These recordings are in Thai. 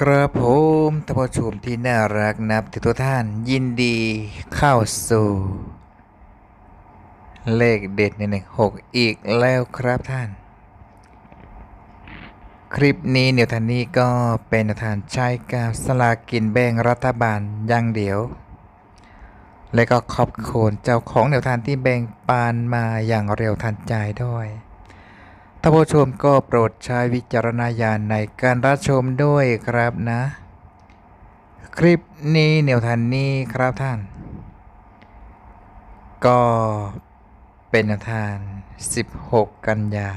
กระผมท่านผู้ชมที่น่ารักนับถือทุกท่านยินดีเข้าสู่ เลขเด็ดในหนึ่งหกอีกแล้วครับท่าน คลิปนี้เนียวทันนี้ก็เป็นแนวทานใช้กับสลากกินแบ่งรัฐบาลอย่างเดียว และก็ขอบคุณเจ้าของแนวทานที่แบ่งปานมาอย่างเร็วทันใจด้วย ท่านผู้ชมก็โปรดใช้วิจารณญาณในการรับชมด้วยครับนะ คลิปนี้แนวทางนี้ครับท่าน ก็เป็นแนวทาง 16 กันยา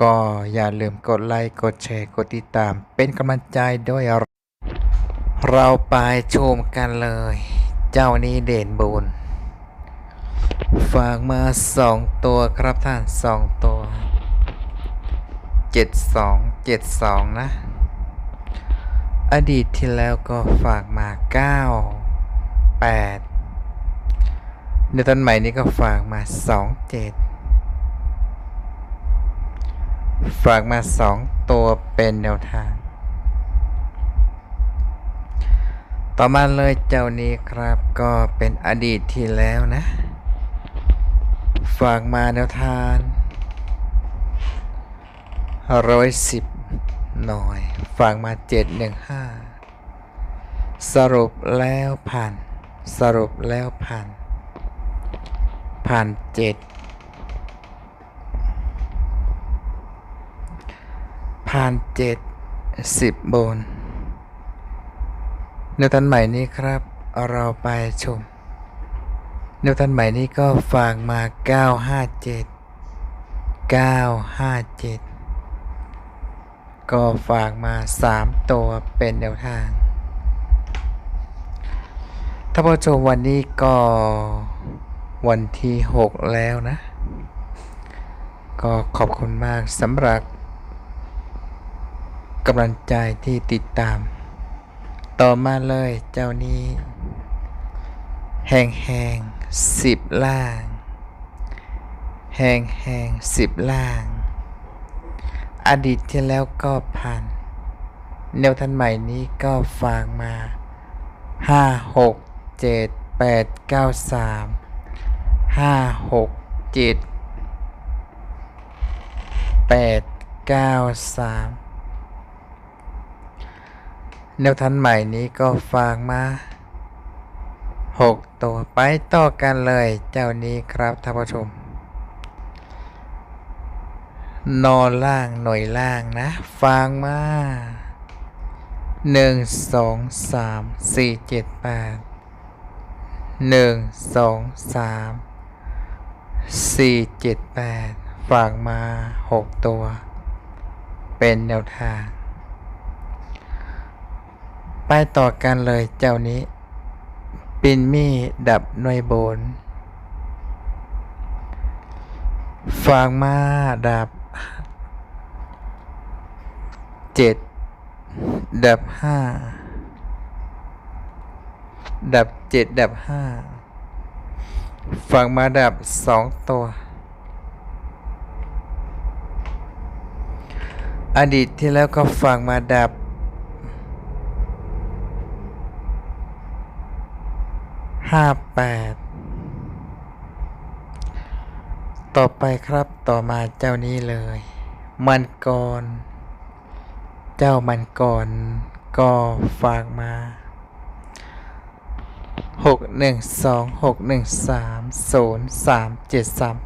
ก็อย่าลืมกดไลค์กดแชร์กดติดตาม เป็นกำลังใจด้วย เราไปชมกันเลย เจ้านี้เด่นบุญ ฝากมาสองตัวครับท่านสองตัวเจ็ดสองเจ็ดสองนะ อดีตที่แล้วก็ฝากมาเก้าแปดในตอนใหม่นี้ก็ฝากมาสองเจ็ดฝากมาสองตัวเป็นแนวทาง ต่อมาเลยเจ้านี้ครับก็เป็นอดีตที่แล้วนะ ฝากมาแนวทานร้อยสิบหน่อยฝากมาเจ็ดหนึ่งห้าสรุปแล้วผ่าน สรุปแล้วผ่าน ผ่านเจ็ดผ่านเจ็ดสิบบนในวตันใหม่นี้ครับ เราไปชม แนวทันใหม่นี้ก็ฝากมา 957 957 ก็ฝากมา 3 ตัวเป็นแนวทางถ้าผู้ชมวันนี้ก็วันที่ 6 แล้วนะ ก็ขอบคุณมากสำหรับกำลังใจที่ติดตาม ต่อมาเลยเจ้านี้ แหงแหงสิบล่าง แหงแหงสิบล่าง อดีตที่แล้วก็ผ่าน แนวทันใหม่นี้ก็ฝากมาห้าหกเจ็ดแปดเก้าสามห้าหกเจ็ดแปดเก้าสามแนวทันใหม่นี้ก็ฝากมา หกตัวไปต่อกันเลยเจ้านี้ครับท่านผู้ชม นอนล่างหน่วยล่างนะ ฟังมาหนึ่งสองสามสี่เจ็ดแปดหนึ่งสองสามสี่เจ็ดแปดฝากมาหกตัว เป็นแนวทาง ไปต่อกันเลยเจ้านี้ ปินมี่ดับหน่วยบน ฟางมาดับเจ็ดดับห้าดับเจ็ดดับห้าฟางมาดับสองตัว อดีตที่แล้วก็ฟังมาดับาแปดต่อไปครับต่อมาเจ้านี้เลย มันกร เจ้ามันกรก็ฝากมาหกหนึ่งสองหกหนึ่งสามศูนย์สามเจ็ดสาม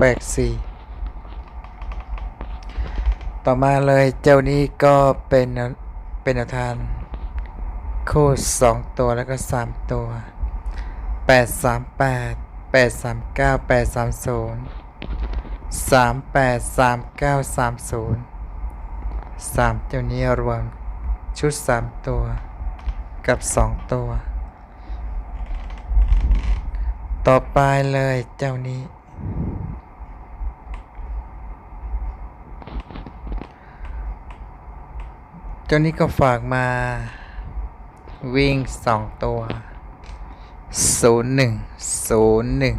แปดสี่ต่อมาเลยเจ้านี้ก็เป็นเป็นแนวทาน คู่สองตัวแล้วก็สามตัวแปดสามแปดแปดสามเก้าแปดสามศูนย์สามแปดสามเก้าสามศูนย์สามเจ้านี้รวมชุดสามตัวกับสองตัว ต่อไปเลยเจ้านี้ เจ้านี้ก็ฝากมา วิ่งสองตัวศูนย์หนึ่งศูนย์หนึ่ง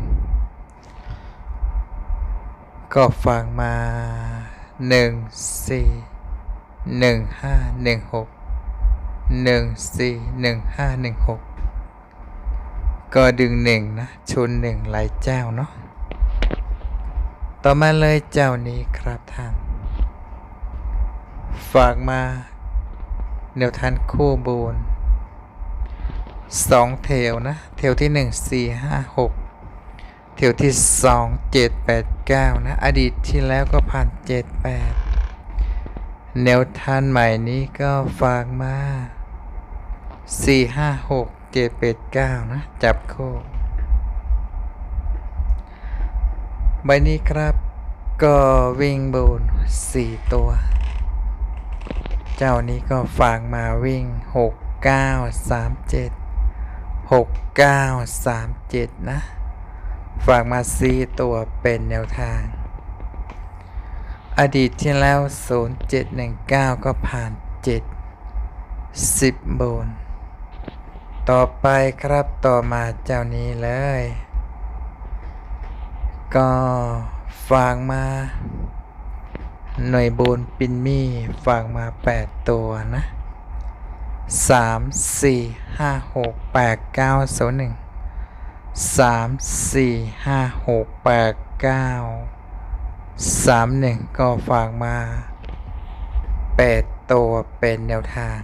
ก็ฟังมาหนึ่งสี่หนึ่งห้าหนึ่งหกหนึ่งสี่หนึ่งห้าหนึ่งหกก็ดึงหนึ่งนะชนหนึ่งหลายเจ้าเนาะต่อมาเลยเจ้านี้ครับท่าน ฝากมา แนวทานคู่บูนสองเทวนะเทวที่หนึ่งสี่ห้าหกเทวที่สองเจ็ดแปดเก้านะ อดีตที่แล้วก็ผ่านเจ็ดแปดแนวทานใหม่นี้ก็ฝากมาสี่ห้าหกเจ็ดแปดเก้านะ จับคู่ใบนี้ครับก็วิ่งบูนสี่ตัว เจ้านี้ก็ฝากมาวิ่งหกเก้าสามเจ็ดหกเก้าสามเจ็ดนะ ฝากมาสี่ตัวเป็นแนวทาง อดีตที่แล้ว 0719 ก็ผ่าน 7 10บน ต่อไปครับต่อมาเจ้านี้เลย ก็ฝากมา หน่วยบูนปินมี่ฝากมา 8 ตัวนะ 3 4 5 6 8 9 0 1 3 4 5 6 8 9 3 1 ก็ฝากมา 8 ตัวเป็นแนวทาง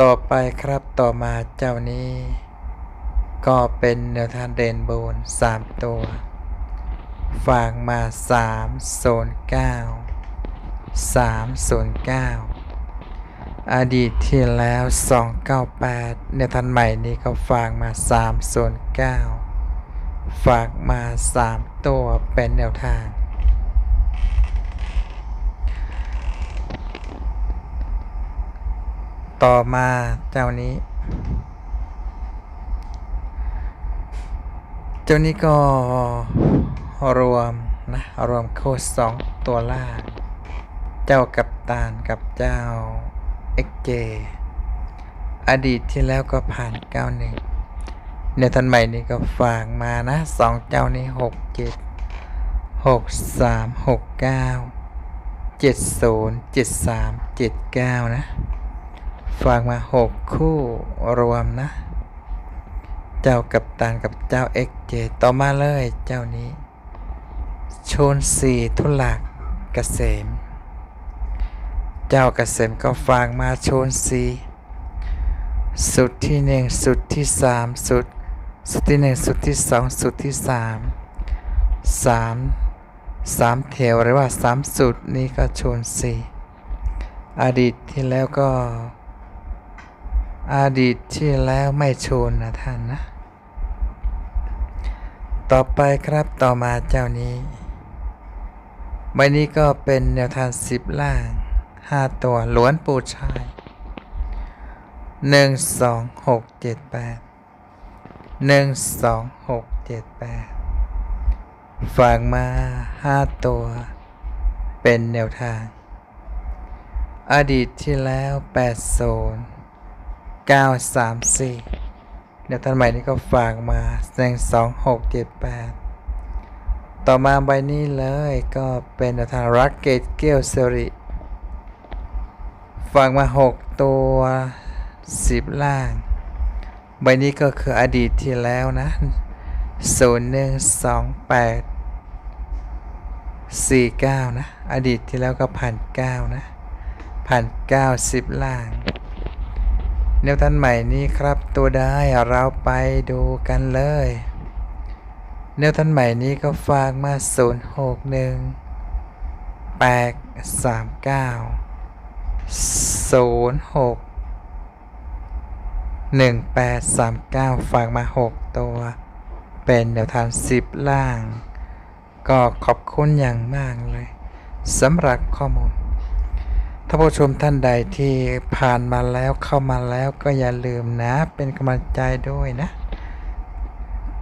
ต่อไปครับต่อมาเจ้านี้ ก็เป็นแนวทางเดนโบน3 ตัว ฝากมา3 0 9 3 0 9อดีตที่แล้ว298ในทันใหม่นี้ก็ฝากมา309ฝากมา3ตัวเป็นแนวทางต่อมาเจ้านี้ เจ้านี้ก็ รวมนะรวมโค้ดสองตัวล่าง เจ้ากับตานกับเจ้า XJ อดีตที่แล้วก็ผ่าน 91ในทันใหม่นี้ก็ฝากมานะสองเจ้านี้ 67 63 69 70 73 79 นะ ฝากมา 6 คู่รวมนะ เจ้ากับตานกับเจ้า XJ ต่อมาเลยเจ้านี้ ชนสีทุลักเกษม เจ้าเกษมก็ฝากมาโชนสีสุดที่หนึ่งสุดที่สามสุด สุดที่หนึ่งสุดที่สองสุดที่สามสามสามแถวหรือว่าสามสุดนี้ก็โชนสีอดีตที่แล้วก็ อดีตที่แล้วไม่โชนนะท่านนะ ต่อไปครับต่อมาเจ้านี้ ใบนี้ก็เป็นแนวทางสิบล่างห้าตัวล้วนปูชายหนึ่งสองหกเจ็ดแปดหนึ่งสองหกเจ็ดแปดฝากมาห้าตัว เป็นแนวทาง อดีตที่แล้วแปดโซนเก้าสามสี่แนวทางใหม่นี้ก็ฝากมาหนึ่งสองหกเจ็ดแปด ต่อมาใบนี้เลยก็เป็นแนวทารักเกตเกลเซริฝากมา 6 ตัว 10 ล่าง ใบนี้ก็คืออดีตที่แล้วนะ 0 1 2 8 4 9 นะ อดีตที่แล้วก็ผ่าน9นะผ่าน9 10 ล่าง แนวทันใหม่นี้ครับตัวได้เราไปดูกันเลย แนวทันใหม่นี้ก็ฝากมา 0 6 1 8 3 9ศูนย์หกหนึ่งแปดสามเก้าฝากมาหกตัว เป็นแนวทางสิบล่าง ก็ขอบคุณอย่างมากเลยสำหรับข้อมูลถ้าผู้ชมท่านใดที่ผ่านมาแล้วเข้ามาแล้วก็อย่าลืมนะ เป็นกำลังใจด้วยนะ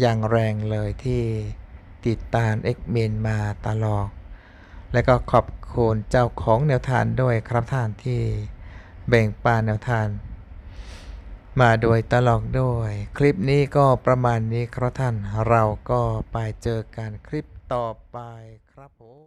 อย่างแรงเลยที่ติดตามเอ็กเมนมาตลอด และก็ขอบคุณเจ้าของแนวทานด้วยครับท่านที่แบ่งปันแนวทานมาโดยตลอดด้วย คลิปนี้ก็ประมาณนี้ครับท่านเราก็ไปเจอกันคลิปต่อไปครับผม